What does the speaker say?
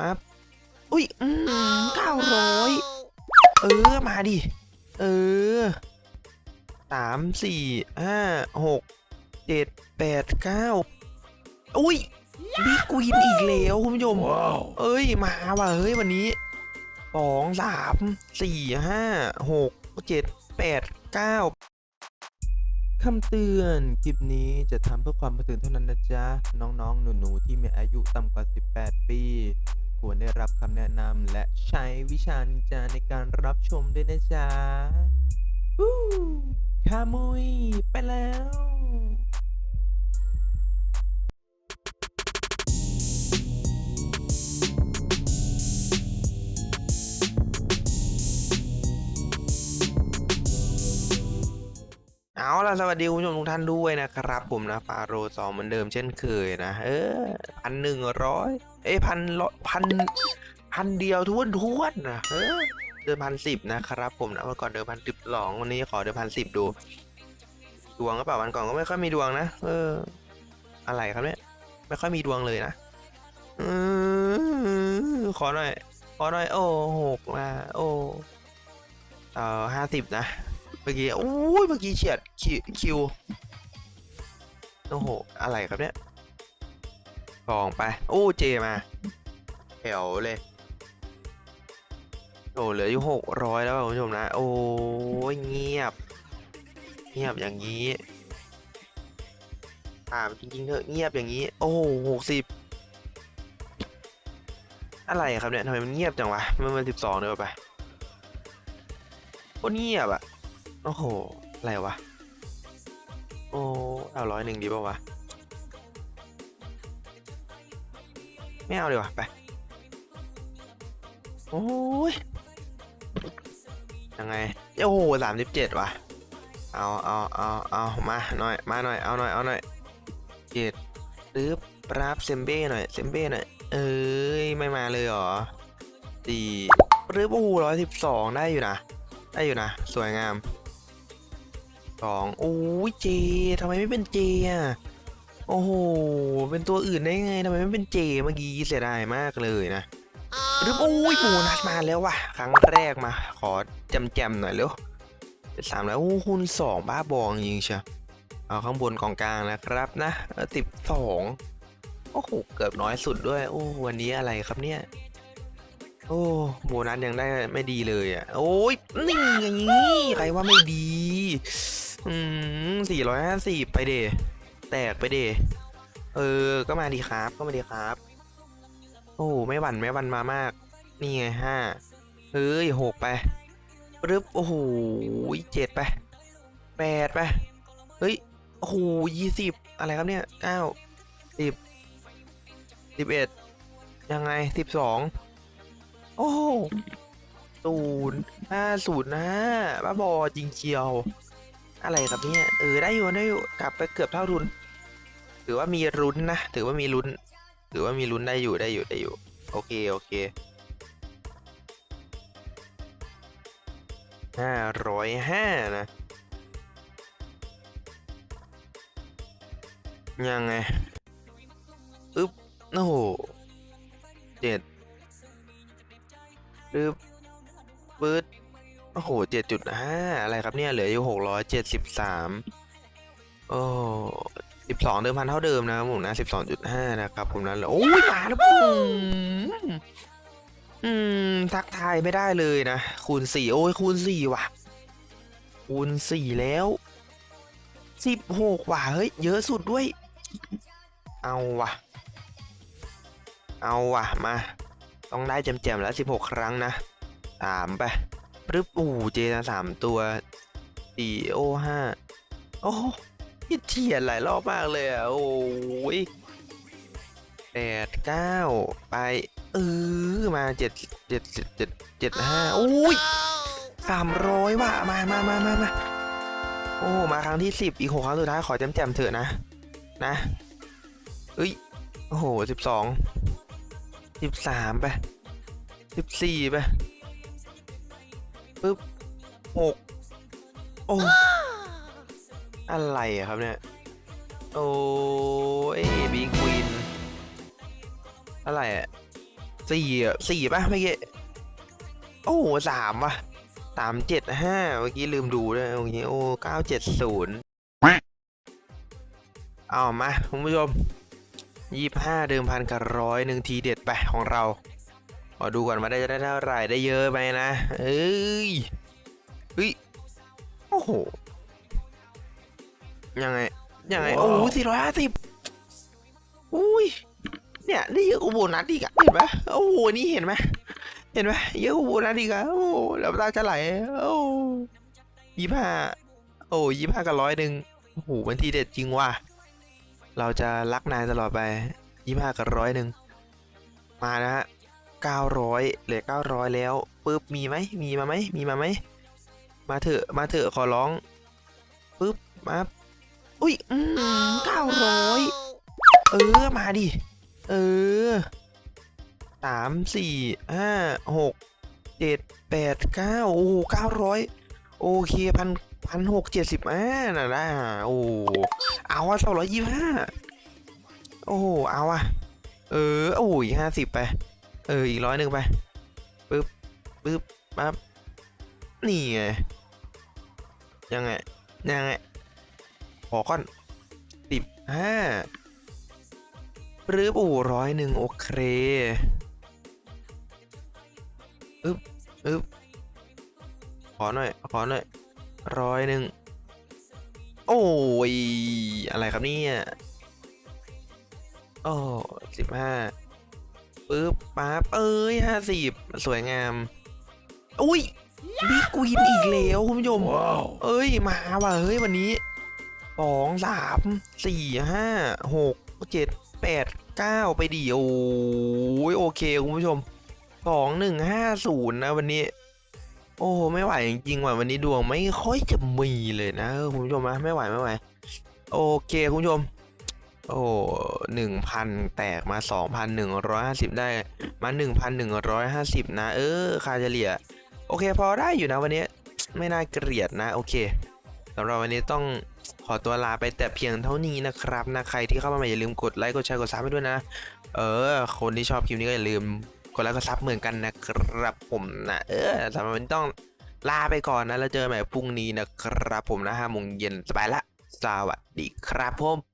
มาอุ้ย อืมเก้าร้อยเออ มาดิ เออสามสี่ห้าหกเจ็ดแปดเก้าอุ้ยบิ๊กวินอีกแล้วคุณผู้ชม เอ้ย มาว่ะ เฮ้ย วันนี้สองสามสี่ห้าหกเจ็ดแปดเก้าคำเตือนคลิปนี้จะทำเพื่อความบันเทิงเท่านั้นนะจ๊ะ น้องๆ หนูๆ ที่มีอายุต่ำกว่า 18 ปีคว รับคำแนะนำและใช้วิชานินจาในการรับชมด้วยนะจ๊ะฮู้คามุย ไปแล้วเอาล่ะสวัสดีคุณผู้ชมทุกท่านด้วยนะครับ ผมนะฟาโรสองเหมือนเดิมเช่นเคยนะ เออพันหนึ่งร้อย เอ้ยพันร้อยพันพันเดียวทวนทวนนะเออเดิมพันสิบนะครับผมนะวันก่อนเดิมพันสิบสองวันนี้ขอเดิมพันสิบดู ดวงก็เปล่าวันก่อนก็ไม่ค่อยมีดวงนะเออ อะไรครับเนี่ยไม่ค่อยมีดวงเลยนะอขอหน่อยขอหน่อย โอ้หกมาโอ้เอ่อห้าสิบนะเมื่อกี้โอ้ยเมื่อกี้เฉียดคิวคิวโอ้โหอะไรครับเนี่ย สองไป โอ้เจมาแถวเลย โอ้เหลืออยู่หกร้อยแล้วคุณผู้ชมนะ โอ้ยเงียบ เงียบอย่างนี้ถามจริงๆเถอะเงียบอย่างนี้ โอ้หกสิบอะไรครับเนี่ยทำไมมันเงียบจังวะ มันมันสิบสองเดียวไปโคตรเงียบอะโอ้โห อะไรวะ โอ้เอาร้อยหนึ่งดีป่าวะ ไม่เอาดีกว่าไปโอ้ยยังไงโอ้โหสามสิบเจ็ดว่ะเอาเอาเอาเอามาหน่อยมาหน่อยเอาหน่อยเอาหน่อยเจ็ดรึบปรับเซมเบ้หน่อยเซมเบ้หน่อยเอ้ยไม่มาเลยเหรอสี่รึบโอ้โหร้อยสิบสองได้อยู่นะได้อยู่นะสวยงามสองโอ้ยเจทำไมไม่เป็นเจอะ โอ้โห เป็นตัวอื่นได้ไงทำไมไม่เป็นเจเมื่อกี้เสียดายมากเลยนะหรือโอ้ยโบนัสมาแล้วว่ะ ครั้งแรกมา ขอจำแจมๆหน่อยเร็วเป็นสามแล้วโอ้คุณสองบ้าบองยิงเชียวเอาข้างบนกองกลางนะครับนะติดสองโอ้โหเกือบน้อยสุดด้วย โอ้วันนี้อะไรครับเนี่ย โอ้โบนัสยังได้ไม่ดีเลยอะ โอ้ยนี่อย่างนี้ใครว่าไม่ดี อืมสี่ร้อยห้าสิบไปเด แตกไปเดเออ ก็มาดีครับ ก็มาดีครับ โอ้ไม่หวั่นไม่หวั่นมามาก นี่ไงห้าเฮ้ยหกไปปึ๊บโอ้โหเจ็ดไปแปดไปเฮ้ยโอ้โหยี่สิบอะไรครับเนี่ยเก้าสิบสิบเอ็ดยังไงสิบสองโอ้โหศูนย์ห้าศูนย์ห้าบ้าบอจริงเชียว อะไรครับเนี่ย เออ ได้อยู่ได้อยู่ กลับไปเกือบเท่าทุน ถือว่ามีลุ้นนะ ถือว่ามีลุ้น ถือว่ามีลุ้นได้อยู่ได้อยู่ได้อยู่ โอเคโอเคห้าร้อยห้านะ ยังไงอึ๊บโอ้โหเจ็ดอึ๊บปื๊ดโอ้โหเจ็ดจุดห้าอะไรครับเนี่ย เหลืออยู่หกร้อยเจ็ดสิบสามโอ้ สิบสองเดิมพันเท่าเดิมนะครับผมนะสิบสองจุดห้านะครับผมนะโอ้ยมาแล้วอืมอืม ทักทายไม่ได้เลยนะ คูณสี่โอ้ยคูณสี่ว่ะ คูณสี่แล้วสิบหกว่ะเฮ้ย เยอะสุดด้วย เอาว่ะ เอาว่ะมา ต้องได้แจมๆแล้วสิบหกครั้งนะสามไปปึ๊บโอ้เจนะสามตัวสี่โอห้าโอ้ เฉียดหลายรอบมากเลยอะ โอ้ยแปดเก้าไป เออ มาเจ็ดเจ็ดเจ็ดเจ็ดเจ็ดห้าโอ้ยสามร้อยว่ะ มามามามามาโอ้ มาครั้งที่สิบอีกหกครั้งสุดท้าย ขอแจมๆเถอะนะ นะเฮ้ย โอ้โหสิบสองสิบสามไปสิบสี่ไปปึ๊บหกโอ้ อะไรอะครับเนี่ย โอ้ยบิ๊กวินอะไรอะสี่อะสี่ป่ะเมื่อกี้โอ้สามว่ะสามเจ็ดห้าเมื่อกี้ลืมดูด้วยเมื่อกี้โอ้เก้าเจ็ดศูนย์เอามาคุณผู้ชมยี่ห้าเดิมพันกับร้อยหนึ่งทีเด็ดไปของเราขอดูก่อนว่าได้จะได้เท่าไหร่ได้เยอะไหมนะ เอ้ยเฮ้ย โอ้โห ยังไง ยังไง โอ้โหสี่ร้อยห้าสิบอุ้ย เนี่ยนี่เยอะกว่าโบนัสอีกอะเห็นไหมโอ้โห นี่เห็นไหมเห็นไหมเยอะกว่าโบนัสอีกอะโอ้โหแล้วตาจะไหล โอ้ยี่ห้า โอ้ยี่ห้ากับร้อยหนึ่งโอ้โหมันทีเด็ดจริงว่ะ เราจะรักนายตลอดไปยี่ห้ากับร้อยหนึ่ง มานะฮะเก้าร้อยเหลือเก้าร้อยแล้วปึ๊บ มีไหม มีมาไหม มีมาไหม มาเถอะ มาเถอะ ขอร้องปึ๊บ มา อุ้ยอืมเก้าร้อยเออมาดิ เออสามสี่ห้าหกเจ็ดแปดเก้าโอ้เก้าร้อยโอเคพันพันหกเจ็ดสิบอ่าน่ะนะโอ้เอาอะสองร้อยยี่ห้าโอ้เอาอะเออโอ้ยห้าสิบไป เอออีกร้อยหนึ่งไปปึ๊บปึ๊บปั๊บนี่ไงยังไงยังไง ขอก้อนสิบห้าหรือปู่ร้อยหนึ่งโอเคอึ๊บอึ๊บขอหน่อย ขอหน่อยร้อยหนึ่งโอ้ย อะไรครับเนี่ยโอ้สิบห้าปึ๊บปั๊บเอ้ยห้าสิบสวยงาม อุ้ยบิ๊กควีนอีกแล้วคุณผู้ชม เอ้ย มาว่ะ เฮ้ย วันนี้ สองสามสี่ห้าหกเจ็ดแปดเก้าไปดิโอ้ยโอเคคุณผู้ชมสองหนึ่งห้าศูนย์นะวันนี้ โอ้ไม่ไหวจริงๆว่ะวันนี้ดวงไม่ค่อยจะมีเลยนะคุณผู้ชมนะไม่ไหวไม่ไหวโอเคคุณผู้ชมโอ้หนึ่งพันแตกมาสองพันหนึ่งร้อยห้าสิบได้มาหนึ่งพันหนึ่งร้อยห้าสิบนะ เออค่าเฉลี่ย โอเคพอได้อยู่นะวันนี้ ไม่น่าเกลียดนะ โอเค สำหรับวันนี้ต้องขอตัวลาไปแต่เพียงเท่านี้นะครับนะใครที่เข้ามาใหม่อย่าลืมกดไลค์กดแชร์กดซับให้ด้วยนะ เออ คนที่ชอบคลิปนี้ก็อย่าลืมกดไลค์กดซับเหมือนกันนะครับผมนะเออสำหรับวันนี้ต้องลาไปก่อนนะแล้วเจอกันใหม่พรุ่งนี้นะครับผมนะห้าโมงเย็นสบายละสวัสดีครับผม